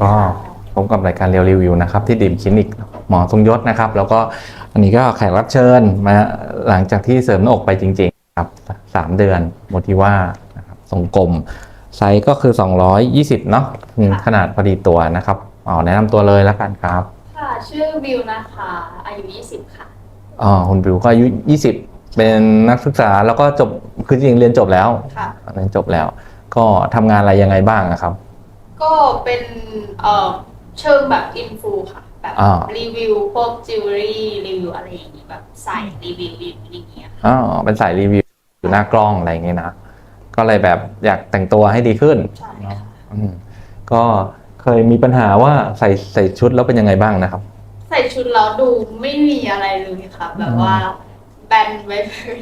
ก็พบกับรายการเรียวรีวิวนะครับที่ดิมคลินิกหมอทรงยศนะครับ แล้วก็อันนี้ก็แขกรับเชิญมาหลังจากที่เสริมหน้าอกไปจริง ๆ ครับสามเดือนโมทิว่านะครับทรงกลมไซส์ก็คือ 220 เนาะอืมค่ะขนาดพอดีตัวนะครับอ๋อแนะนำตัวเลยแล้วกันครับ ค่ะชื่อวิวนะคะ อายุ 20 ค่ะอ๋อคุณบิวก็อายุ 20 เป็นนักศึกษาแล้วก็จบคือจริงๆเรียนจบแล้วค่ะเรียนจบแล้ว ก็ทำงานอะไรยังไงบ้างอะครับ ก็เป็นเอ่อเชิงแบบอินฟูค่ะ แบบอ่า รีวิวพวกจิวเวลรี่รีวิวอะไรอย่างงี้แบบใส่รีวิวอย่างเงี้ยค่ะอ๋อเป็นสายรีวิวอยู่หน้ากล้องอะไรอย่างเงี้ยนะ ก็เลยแบบอยากแต่งตัวให้ดีขึ้น ใช่ค่ะอืมก็เคยมีปัญหาว่าใส่ใส่ชุดแล้วเป็นยังไงบ้างนะครับ ใส่ชุดแล้วดูไม่มีอะไรเลยค่ะ แบบว่าแบนไว้เลย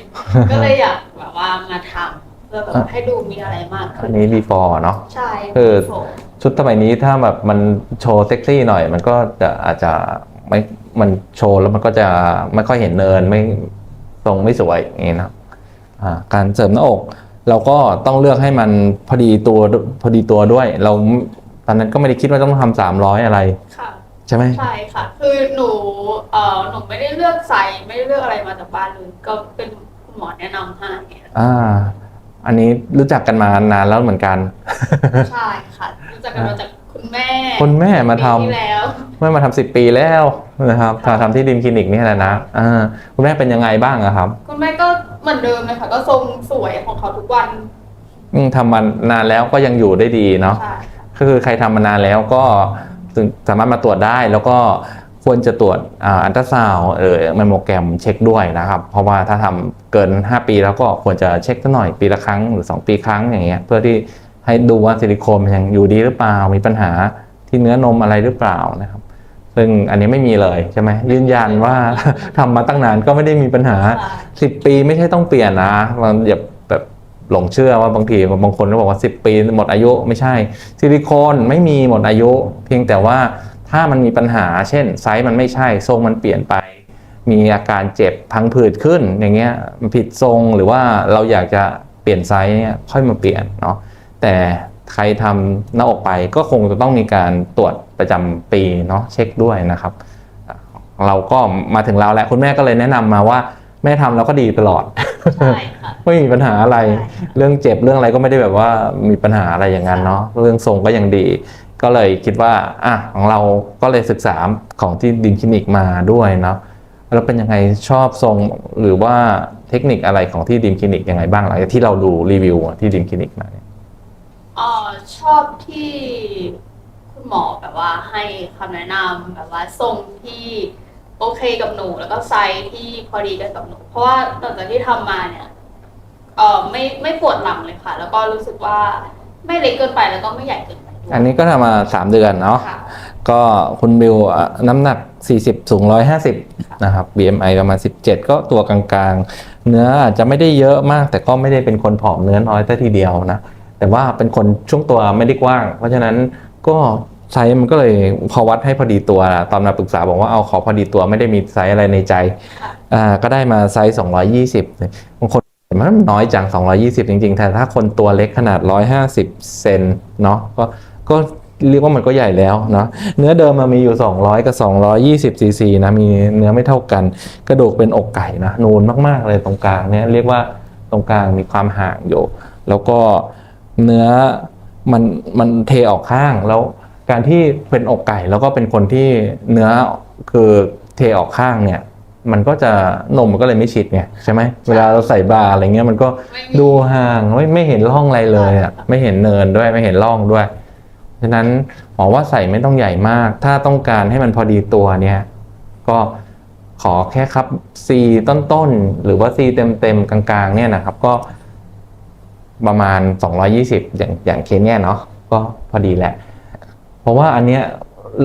ก็เลยอยากแบบว่ามาทำเพื่อแบบอะให้ดูมีอะไรมากอัขึ้นนนี้ before เนาะ ใช่คือ โฟม ชุดสมัยนี้ถ้าแบบมันโชว์เซ็กซี่หน่อย มันก็จะอาจจะไม่มันโชว์แล้วมันก็จะไม่ค่อยเห็นเนินไม่ทรงไม่สวยอย่างนี้นะอ่าการเสริมหน้าอก เราก็ต้องเลือกให้มันพอดีตัวพอดีตัวด้วย เราตอนนั้นก็ไม่ได้คิดว่าต้องทำสามร้อยอะไรค่ะใช่ไหมใช่ค่ะ คือหนูเอ่อหนูไม่ได้เลือกไซส์ไม่ได้เลือกอะไรมาจากบ้านเลยก็เป็นคุณหมอแนะนำให้อ่า อันนี้รู้จักกันมานานแล้วเหมือนกัน ใช่ค่ะรู้ จักกันมาจากคุณแม่คุณแม่มาทำปีที่แล้วเมื่อมาทำสิบปีแล้วนะครับค่ะ ทำที่ดิมคลินิกนี่แหละนะอ่าคุณแม่เป็นยังไงบ้างอะครับคุณแม่ก็เหมือนเดิมเลยค่ะ ก็ทรงสวยของเขาทุกวันอืมทำมานานแล้วก็ยังอยู่ได้ดีเนาะใช่ก็คือใครทำมานานแล้วก็สามารถมาตรวจได้แล้วก็ควรจะตรวจอ่าอันตราซาวด์เออแมมโมแกรมเช็คด้วยนะครับ เพราะว่าถ้าทำเกิน 5 ปีแล้วก็ควรจะเช็คสักหน่อยปีละครั้งหรือ 2 ปีครั้งอย่างเงี้ยเพื่อที่ ให้ดูว่าซิลิโคนมันยังอยู่ดีหรือเปล่า มีปัญหาที่เนื้อนมอะไรหรือเปล่านะครับ ซึ่งอันนี้ไม่มีเลยใช่ไหมยืนยันว่าทำมาตั้งนานก็ไม่ได้มีปัญหาใช่สิบปีไม่ใช่ต้องเปลี่ยนนะมันอย่าแบบหลงเชื่อว่าบางทีบางคนก็บอกว่า 10 ปีหมดอายุไม่ใช่ ซิลิโคนไม่มีหมดอายุ เพียงแต่ว่าถ้ามันมีปัญหา เช่นไซส์มันไม่ใช่ทรงมันเปลี่ยนไป มีอาการเจ็บพังผืดขึ้นอย่างเงี้ยมันผิดทรงหรือว่าเราอยากจะเปลี่ยนไซส์เนี่ยค่อยมาเปลี่ยนเนาะ แต่ใครทำหน้าอกไปก็คงจะต้องมีการตรวจประจำปีเนาะเช็คด้วยนะครับ เราก็มาถึงเราแล้วคุณแม่ก็เลยแนะนำมาว่าแม่ทำแล้วก็ดีตลอดใช่ค่ะไม่มีปัญหาอะไรใช่ค่ะเรื่องเจ็บเรื่องอะไรก็ไม่ได้แบบว่ามีปัญหาอะไรอย่างนั้นเนาะเรื่องทรงก็ยังดี ก็เลยคิดว่าอะของเราก็เลยศึกษาของที่ดินคลินิกมาด้วยเนาะแล้วเป็นยังไงชอบทรงหรือว่าเทคนิคอะไรของที่ดินคลินิกยังไงบ้างหลังจากที่เราดูรีวิวที่ดินคลินิกมาเนี่ยเอ่อชอบที่คุณหมอแบบว่าให้คำแนะนำแบบว่าทรงที่โอเคกับหนู แล้วก็ไซส์ที่พอดีกันกับหนู เพราะว่าหลังจากที่ทำมาเนี่ยเอ่อไม่ไม่ปวดหลังเลยค่ะ แล้วก็รู้สึกว่าไม่เล็กเกินไปแล้วก็ไม่ใหญ่เกินไปด้วยอันนี้ก็ทำมา 3 เดือนเนาะ ค่ะ ก็คุณบิวอะน้ำหนัก 40 สูง 150 นะครับ BMI ประมาณ 17 ก็ตัวกลางๆ เนื้ออาจจะไม่ได้เยอะมาก แต่ก็ไม่ได้เป็นคนผอมเนื้อน้อยแต่ทีเดียวนะ แต่ว่าเป็นคนช่วงตัวไม่ได้กว้าง เพราะฉะนั้นก็ไซส์มันก็เลยพอวัดให้พอดีตัวนะตอนมาปรึกษาบอกว่าเอาขอพอดีตัวไม่ได้มีไซส์อะไรในใจอ่าก็ได้มาไซส์ 220เลยบางคนมันน้อยจัง 220 จริงๆแต่ถ้าคนตัวเล็กขนาด 150 เซนเนาะก็ก็เรียกว่ามันก็ใหญ่แล้วเนาะเนื้อเดิมมันมีอยู่ 200 กับ 220ซีซีนะมีเนื้อไม่เท่ากัน กระดูกเป็นอกไก่นะนูนมากๆเลยตรงกลางเนี่ยเรียกว่าตรงกลางมีความห่างอยู่ แล้วก็ เนื้อมันมันเทออกข้างแล้วการที่เป็นอกไก่แล้วก็เป็นคนที่เนื้อคือเทออกข้างเนี่ย มันก็จะนมมันก็เลยไม่ชิดไงใช่ไหมเวลาเราใส่บาร์อะไรเงี้ยมันก็ดูห่างไม่ไม่เห็นร่องอะไรเลยอะไม่เห็นเนินด้วยไม่เห็นร่องด้วยฉะนั้นหมอว่าใส่ไม่ต้องใหญ่มาก ถ้าต้องการให้มันพอดีตัวเนี่ยก็ขอแค่ครับ C ต้นๆ หรือว่า C เต็มๆ กลางๆ เนี่ยนะครับ ก็ ประมาณ 220 อย่างอย่างเคสเนี่ยเนาะก็พอดีแหละ เพราะว่าอันเนี้ย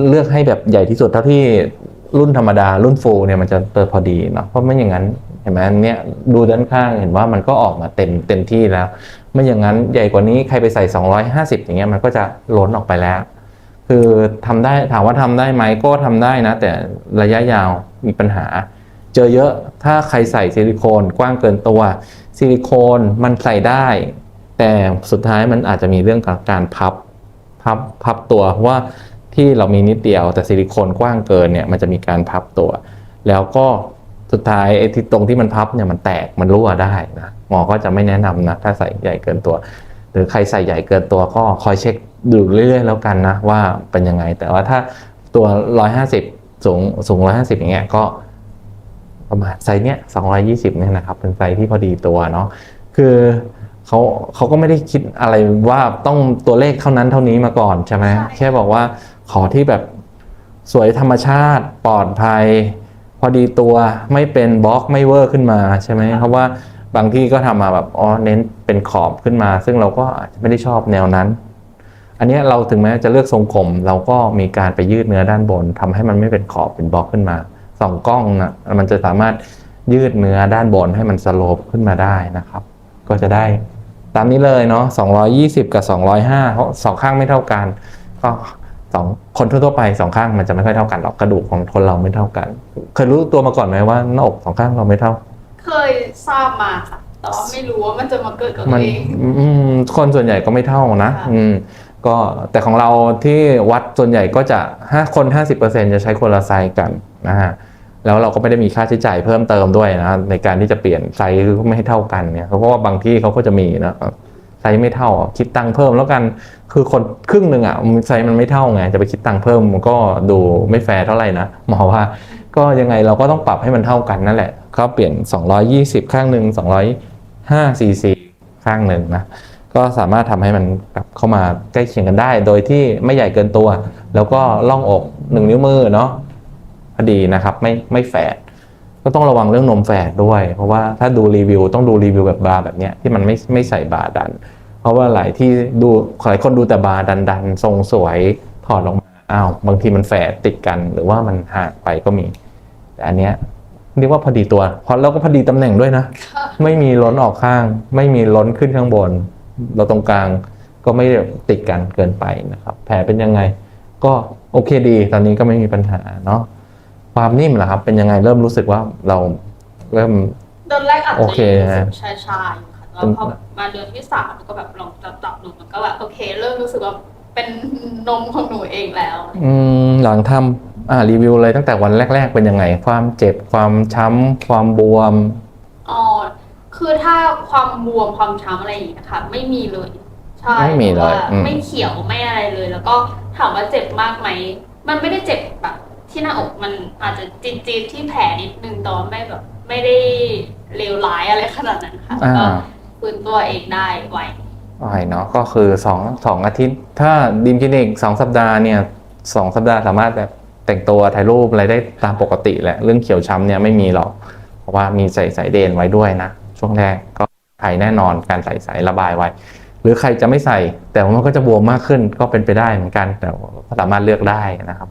เลือกให้แบบใหญ่ที่สุดเท่าที่รุ่นธรรมดารุ่นฟูเนี่ยมันจะเปิดพอดีเนาะเพราะไม่อย่างนั้นเห็นไหมอันเนี้ยดูด้านข้างเห็นว่ามันก็ออกมาเต็มเต็มที่แล้ว ไม่อย่างนั้นใหญ่กว่านี้ใครไปใส่ 250 อย่างเงี้ยมันก็จะล้นออกไปแล้ว คือทำได้ถามว่าทำได้ไหมก็ทำได้นะ แต่ระยะยาวมีปัญหา เจอเยอะถ้าใครใส่ซิลิโคนกว้างเกินตัวซิลิโคนมันใส่ได้ แต่สุดท้ายมันอาจจะมีเรื่องการพับพับพับตัวเพราะว่าที่เรามีนิดเดียวแต่ซิลิโคนกว้างเกินเนี่ยมันจะมีการพับตัว แล้วก็สุดท้ายไอ้ที่ตรงที่มันพับเนี่ยมันแตกมันรั่วได้นะหมอก็จะไม่แนะนำนะถ้าใส่ใหญ่เกินตัว หรือใครใส่ใหญ่เกินตัวก็คอยเช็คดูเรื่อยๆแล้วกันนะว่าเป็นยังไง แต่ว่าถ้าตัว 150 สูงสูง 150 อย่างเงี้ยก็ประมาณไซส์เนี้ย220 เนี่ยนะครับ เป็นไซส์ที่พอดีตัวเนาะคือ เขาเขาก็ไม่ได้คิดอะไรว่าต้องตัวเลขเท่านั้นเท่านี้มาก่อนใช่ไหมใช่แค่บอกว่าขอที่แบบสวยธรรมชาติปลอดภัย พอดีตัวไม่เป็นบล็อกไม่เวอร์ขึ้นมาใช่ไหมเพราะว่าบางที่ก็ทำมาแบบอ๋อเน้นเป็นขอบขึ้นมา ซึ่งเราก็อาจจะไม่ได้ชอบแนวนั้น อันเนี้ยเราถึงแม้จะเลือกทรงกลมเราก็มีการไปยืดเนื้อด้านบนทำให้มันไม่เป็นขอบเป็นบล็อกขึ้นมาสองกล้องนะมันจะสามารถยืดเนื้อด้านบนให้มันสโลปขึ้นมาได้นะครับ ก็จะได้ตามนี้เลยเนาะ220 กับ 205เพราะสองข้างไม่เท่ากัน ก็สองคนทั่วๆไปสองข้างมันจะไม่ค่อยเท่ากันหรอกกระดูกของคนเราไม่เท่ากัน เคยรู้ตัวมาก่อนไหมว่าหน้าอกสองข้างเราไม่เท่า เคยทราบมาค่ะแต่ว่าไม่รู้ว่ามันจะมาเกิดกับมัตัวนเองอืมคนส่วนใหญ่ก็ไม่เท่านะค่ะอืม ก็แต่ของเราที่วัดส่วนใหญ่ก็จะห้าคน 50%จะใช้คนละไซส์กันนะฮะ แล้วเราก็ไม่ได้มีค่าใช้จ่ายเพิ่มเติมด้วยนะในการที่จะเปลี่ยนไซส์ไม่ให้เท่ากันเนี่ยเพราะว่าบางที่เขาก็จะมีนะไซส์ไม่เท่าคิดตังค์เพิ่มแล้วกันคือคนครึ่งหนึ่งอะไซส์มันไม่เท่าไงจะไปคิดตังค์เพิ่มมันก็ดูไม่แฟร์เท่าไหร่นะหมอว่าก็ยังไงเราก็ต้องปรับให้มันเท่ากันนั่นแหละก็เปลี่ยน 220 ข้างหนึ่ง205 cc ข้างหนึ่งนะก็สามารถทำให้มันกลับเข้ามาใกล้เคียงกันได้ โดยที่ไม่ใหญ่เกินตัว แล้วก็ล่องอกหนึ่งนิ้วมือเนาะ พอดีนะครับไม่ไม่แฝดก็ต้องระวังเรื่องนมแฝดด้วย เพราะว่าถ้าดูรีวิวต้องดูรีวิวแบบบาร์แบบเนี้ยที่มันไม่ไม่ใส่บาร์ดัน เพราะว่าหลายที่ดูหลายคนดูแต่บาร์ดันดันทรงสวยถอดออกมาอ้าวบางทีมันแฝดติดกันหรือว่ามันห่างไปก็มี แต่อันเนี้ยเรียกว่าพอดีตัวเพราะแล้วก็พอดีตำแหน่งด้วยนะค่ะไม่มีล้นออกข้าง ไม่มีล้นขึ้นข้างบน เราตรงกลางก็ไม่ได้ติดกันเกินไปนะครับ แผลเป็นยังไง ก็โอเคดี ตอนนี้ก็ไม่มีปัญหาเนาะ ความนิ่มล่ะครับ เป็นยังไงเริ่มรู้สึกว่าเราเริ่มเดือนแรกอาจโอจะเครู้นะสึกชาชาๆอยู่ค่ะแล้วพอแบบมาเดือนที่สามก็แบบลองจับจับๆดูมันก็แบบโอเคเริ่มรู้สึกว่าเป็นนมของหนูเองแล้วอืมหลังทำอ่ารีวิวเลยตั้งแต่วันแรก ๆ เป็นยังไง ความเจ็บความช้ำความบวม อ๋อคือถ้าความบวมความช้ำอะไรอย่างเงี้ยค่ะไม่มีเลย ใช่ไม่มีเลยพราะว่าอืม ไม่เขียวไม่อะไรเลย แล้วก็ถามว่าเจ็บมากไหมมันไม่ได้เจ็บแบบ ที่หน้าอกมันอาจจะจีดๆที่แผลนิดนึงแต่ว่าไม่แบบ ไม่ได้เลวร้ายอะไรขนาดนั้นค่ะอ่าก็ฟื้นตัวเองได้ไวอ่อยเนาะก็คือสองสองอาทิตย์ ถ้าดีมคลินิกสองสัปดาห์เนี่ยสองสัปดาห์สามารถแบบแต่งตัวถ่ายรูปอะไรได้ตามปกติแหละเรื่องเขียวช้ำเนี่ยไม่มีหรอก เพราะว่ามีใส่สายเดนไว้ด้วยนะ ช่วงแรกก็ไทยแน่นอนการใส่สายระบายไว้ หรือใครจะไม่ใส่แต่ว่ามันก็จะบวมมากขึ้นก็เป็นไปได้เหมือนกันแต่ก็สามารถเลือกได้นะครับ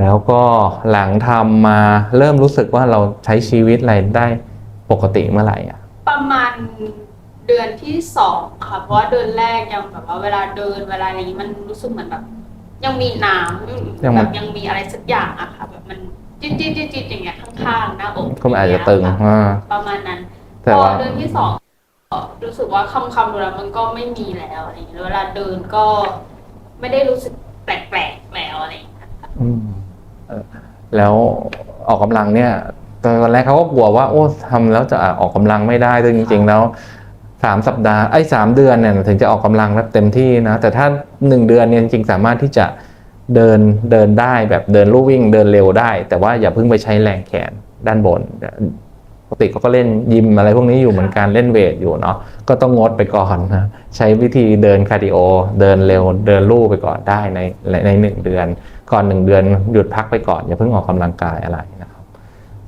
แล้วก็หลังทำมาเริ่มรู้สึกว่าเราใช้ชีวิตอะไรได้ปกติเมื่อไหร่อะ ประมาณเดือนที่สองค่ะ เพราะว่าเดือนแรกยังแบบว่าเวลาเดินเวลาอะไรนี้มันรู้สึกเหมือนแบบ ยังมีน้ำยังแบมันบยังมีอะไรสักอย่างอะค่ะ แบบมันจิ๊ดจิ๊ดจิ๊ดจิ๊ดอย่างเงี้ยข้างๆหน้าอกก็มันอาจจะตึงย่าเยอ่าค่ะประมาณนั้นแต่พอว่าเดือนที่สองก็รู้สึกว่าคำคำๆดูแล้วมันก็ไม่มีแล้วอะไรอย่างเงี้ยเวลาเดินก็ไม่ได้รู้สึกแปลกๆแล้วอะไรอย่างเงี้ยค่ะอืมเอ่อ แล้วออกกำลังเนี่ยตอนแรกเขาก็กลัวว่าโอ้ทำแล้วจะออกกำลังไม่ได้ซึ่งจริง ๆ แล้วสามสัปดาห์ไอ้สามเดือนเนี่ยถึงจะออกกำลังแบบเต็มที่นะแต่ถ้าหนึ่งเดือนเนี่ยจริงๆสามารถที่จะเดินเดินได้แบบเดินลู่วิ่งเดินเร็วได้ แต่ว่าอย่าเพิ่งไปใช้แรงแขนด้านบนปกติเขาก็เล่นยิมอะไรพวกนี้อยู่เหมือนกันเล่นเวทอยู่เนาะก็ต้องงดไปก่อนนะใช้วิธีเดินคาร์ดิโอ เดินเร็วเดินลู่ไปก่อนได้ในในหนึ่งเดือน ก่อนหนึ่งเดือนหยุดพักไปก่อนอย่าเพิ่งออกกำลังกายอะไรนะครับ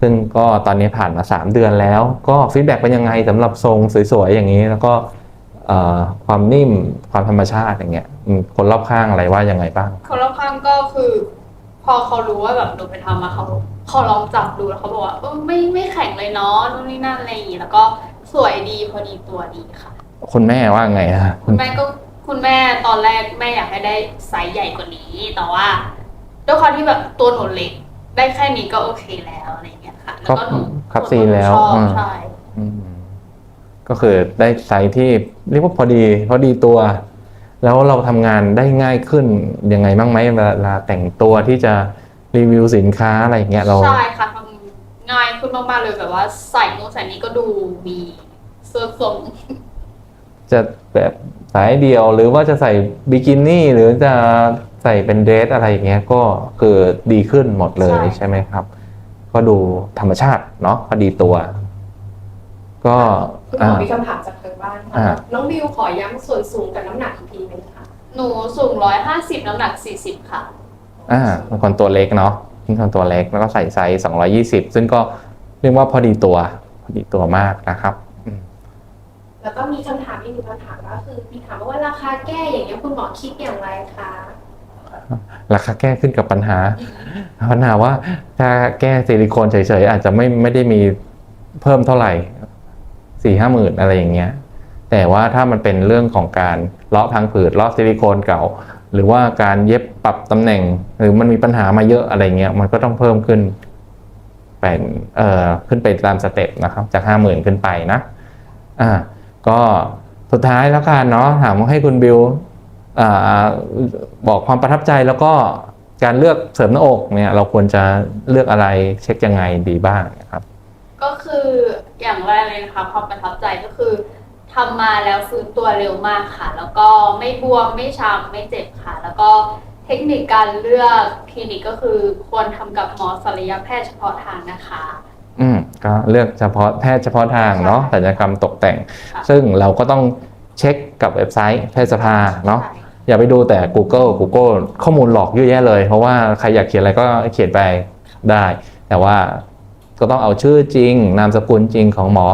ซึ่งก็ตอนนี้ผ่านมา 3 เดือนแล้ว ก็ฟีดแบ็กเป็นยังไงสำหรับทรงสวยๆอย่างนี้ แล้วก็เอ่อความนิ่มความธรรมชาติอย่างเงี้ยอืมคนรอบข้างอะไรว่ายังไงบ้าง คนรอบข้างก็คือ พอเขารู้ว่าแบบหนูไปทำมาเขาเขาลองจับดูแล้วเขาบอกว่าเออไม่ไม่แข็งเลยเนาะนู่นนี่นั่นอะไรอย่างงี้แล้วก็สวยดีพอดีตัวดีค่ะ คุณแม่ว่าไงฮะคุณแม่ก็คุณแม่ตอนแรกแม่อยากให้ได้ไซส์ใหญ่กว่านี้ แต่ว่า ด้วยความที่แบบตัวหนูเล็กได้แค่นี้ก็โอเคแล้วอะไรอย่างเงี้ยค่ะ แล้วก็หนูครับซีนแล้วชอบอืมใช่อืมก็คือได้ไซส์ที่เรียกว่าพอดีพอดีตัว แล้วเราทำงานได้ง่ายขึ้นยังไงบ้างไหมเวลาแต่งตัวที่จะรีวิวสินค้าอะไรอย่างเงี้ยเรา ใช่ค่ะทำง่ายขึ้นมากๆเลยแบบว่า ใส่นู่นใส่นี้ก็ดูมีเสื้อทรงจะแบบสายเดียวหรือว่าจะใส่บิกินี่หรือจะ ใส่เป็นเดรสอะไรอย่างเงี้ยก็คือดีขึ้นหมดเลยใช่ ใช่ไหมครับ ก็ดูธรรมชาติเนาะพอดีตัว ก็คุณหมอ่า อมีคำถามจากทางบ้านอ่า ค่ะ น้องบิวขอย้ำส่วนสูงกับน้ำหนักอีกทีไหมคะหนูสูงร้อยห้าสิบน้ำหนักสี่สิบค่ะ อ่าเป็นคนตัวเล็กเนาะเป็นคนตัวเล็กแล้วก็ใส่ไซส์220 ซึ่งก็เรียกว่าพอดีตัว พอดีตัวมากนะครับอืมแล้วก็มีคำถามอีกหนึ่งคำถามก็คือมีถามว่าราคาแก้อย่างเงี้ยคุณหมอคิดอย่างไรคะ ราคาแก้ขึ้นกับปัญหาปัญหาว่าถ้าแก้ซิลิโคนเฉยๆอาจจะไม่ไม่ได้มีเพิ่มเท่าไหร่สี่ห้าหมื่นอะไรอย่างเงี้ย แต่ว่าถ้ามันเป็นเรื่องของการเลาะพังผืดเลาะซิลิโคนเก่า หรือว่าการเย็บปรับตำแหน่ง หรือมันมีปัญหามาเยอะอะไรเงี้ยมันก็ต้องเพิ่มขึ้นเป็นเอ่อขึ้นไปตามสเต็ปนะครับ จากห้าหมื่นขึ้นไปนะอ่าก็สุดท้ายแล้วกันเนาะถามว่าให้คุณบิวอ่า บอกความประทับใจแล้วก็การเลือกเสริมหน้าอกเนี่ยเราควรจะเลือกอะไรเช็คยังไงดีบ้างนะครับ ก็คืออย่างแรกเลยนะคะความประทับใจก็คือทำมาแล้วฟื้นตัวเร็วมากค่ะ แล้วก็ไม่บวมไม่ช้ำไม่เจ็บค่ะ แล้วก็เทคนิคการเลือกคลินิกก็คือควรทำกับหมอศัลยแพทย์เฉพาะทางนะคะ อืมก็เลือกเฉพาะแพทย์เฉพาะทางเนาะศัลยกรรมตกแต่งค่ะซึ่งเราก็ต้องเช็คกับเว็บไซต์แพทยสภาเนาะใช่ อย่าไปดูแต่ Google Google ข้อมูลหลอกเยอะแยะเลย เพราะว่าใครอยากเขียนอะไรก็เขียนไปได้ แต่ว่าก็ต้องเอาชื่อจริง นามสกุลจริงของหมอ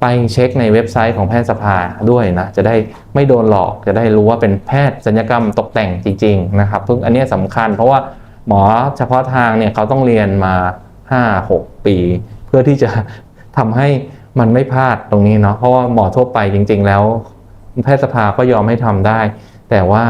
ไปเช็คในเว็บไซต์ของแพทยสภาด้วยนะ จะได้ไม่โดนหลอกจะได้รู้ว่าเป็นแพทย์สัญญกรรมตกแต่งจริง ๆ นะครับซึ่งอันนี้สำคัญ เพราะว่าหมอเฉพาะทางเนี่ยเขาต้องเรียนมา 5-6 ปี เพื่อที่จะทำให้มันไม่พลาดตรงนี้เนาะเพราะว่าหมอทั่วไปจริง ๆ แล้ว แพทยสภาก็ยอมให้ทำได้ แต่ว่า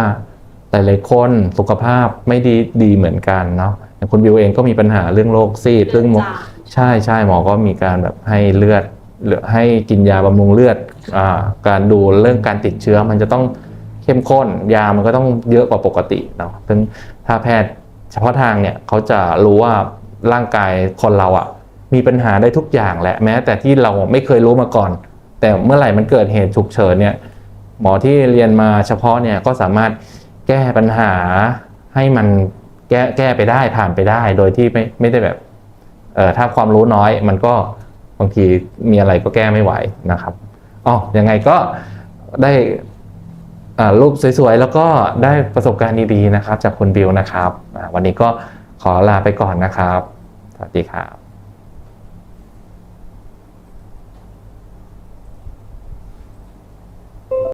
แต่หลายคนสุขภาพไม่ดีดีเหมือนกันเนาะอย่างคุณบิวเองก็มีปัญหาเรื่องโรคซีดซึ่งหมอจางใช่ใช่หมอก็มีการแบบให้เลือดหรือให้กินยาบำรุงเลือดอาการดูเรื่องการติดเชื้อมันจะต้องเข้มข้นยามันก็ต้องเยอะกว่าปกติเนาะซึ่งถ้าแพทย์เฉพาะทางเนี่ยเขาจะรู้ว่าร่างกายคนเราอะ่ะมีปัญหาได้ทุกอย่างแหละแม้แต่ที่เราไม่เคยรู้มาก่อน แต่เมื่อไหร่มันเกิดเหตุฉุกเฉินเนี่ย หมอที่เรียนมาเฉพาะเนี่ยก็สามารถแก้ปัญหาให้มันแก้แก้ไปได้ผ่านไปได้ โดยที่ไม่ไม่ได้แบบเอ่อถ้าความรู้น้อยมันก็บางทีมีอะไรก็แก้ไม่ไหวนะครับอ๋อยังไงก็ได้รูปสวยๆ แล้วก็ได้ประสบการณ์ดีๆนะครับ จากคุณบิวนะครับ วันนี้ก็ขอลาไปก่อนนะครับ สวัสดีครับ